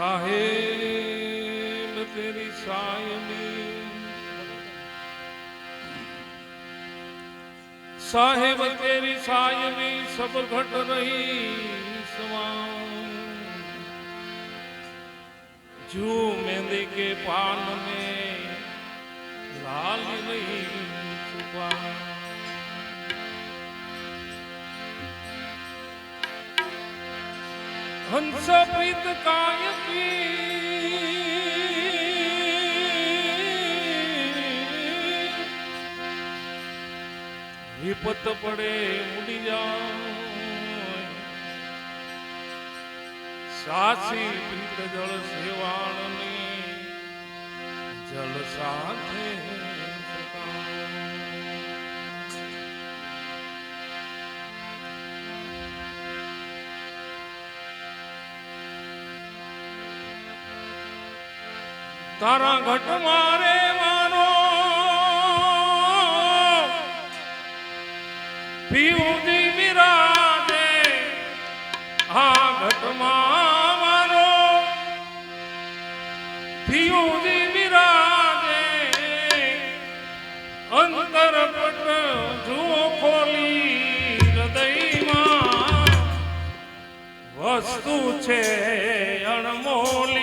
साहेब तेरी सायनी साहेब तेरी सायनी सब घट रही समान जू मेहंदी के पान में लाल नहीं छुपा હંસપ્રીત કાયકી. વિપત પડે ઉડી જાય. સાસી પ્રીત જળ સેવાણની જળ સાથે તારા ઘટ મારે માનો. પીઉજી બિરાજે આ ઘટ મારો પીઉજી બિરાજે અંતર પટ જુઓ ખોલી હૃદયમાં. વસ્તુ છે અણમોલી.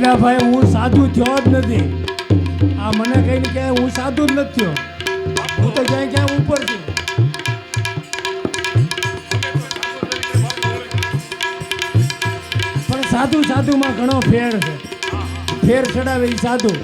એના ભાઈ હું સાધુ થયો જ નથી. આ મને કહીને કે હું સાધુ જ નથી થયો. હું તો ક્યાંય ક્યાં ઉપર છું. પણ સાધુ સાધુમાં ઘણો ફેર છે. ફેર ચડાવે એ સાધુ.